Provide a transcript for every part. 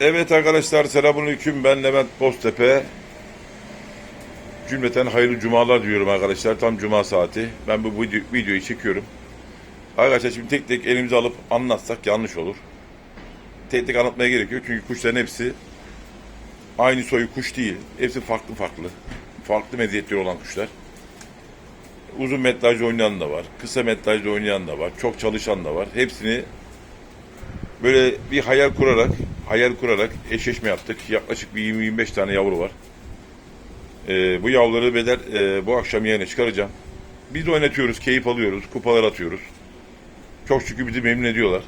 Evet arkadaşlar selamünaleyküm ben Levent Boztepe. Cümleten hayırlı cumalar diyorum arkadaşlar. Tam cuma saati. Ben bu video, videoyu çekiyorum. Arkadaşlar şimdi tek tek elimize alıp anlatsak yanlış olur. Tek tek anlatmaya gerek yok. Çünkü kuşların hepsi aynı soyu kuş değil. Hepsi farklı farklı. Farklı meziyetleri olan kuşlar. Uzun metrajlı oynayan da var. Kısa metrajlı oynayan da var. Çok çalışan da var. Hepsini böyle bir hayal kurarak hayal kurarak eşleşme yaptık. Yaklaşık bir 20-25 tane yavru var. Ee, bu yavruları beder e, bu akşam yayına çıkaracağım. Biz de oynatıyoruz, keyif alıyoruz, kupalar atıyoruz. Çok şükür bizi memnun ediyorlar.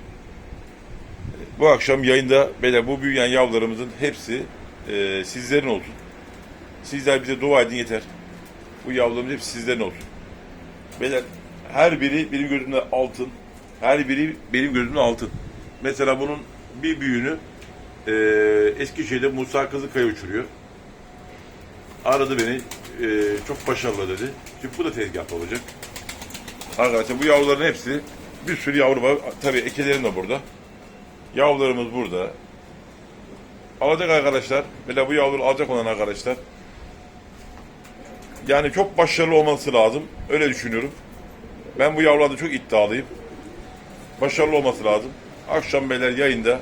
Bu akşam yayında beder bu büyüyen yavrularımızın hepsi e, sizlerin olsun. Sizler bize dua edin yeter. Bu yavrularımız hepsi sizlerin olsun. Beyler her biri benim gözümde altın. Her biri benim gözümde altın. Mesela bunun bir büyüğünü e, Eskişehir'de Musa Kızılkaya uçuruyor. Aradı beni. e, çok başarılı dedi. Şimdi bu da tezgahta olacak. Arkadaşlar bu yavruların hepsi bir sürü yavru var. Tabii ekelerim de burada. Yavrularımız burada. Alacak arkadaşlar. Böyle bu yavruları alacak olan arkadaşlar. Yani çok başarılı olması lazım. Öyle düşünüyorum. Ben bu yavrularda çok iddialıyım. Başarılı olması lazım. Akşam beyler yayında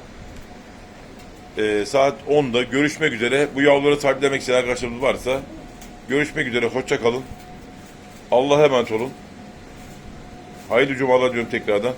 e, saat 10'da görüşmek üzere. Bu yavruları sahiplenmek isteyen arkadaşlarımız varsa görüşmek üzere. Hoşça kalın. Allah'a emanet olun. Hayırlı cumalar diyorum tekrardan.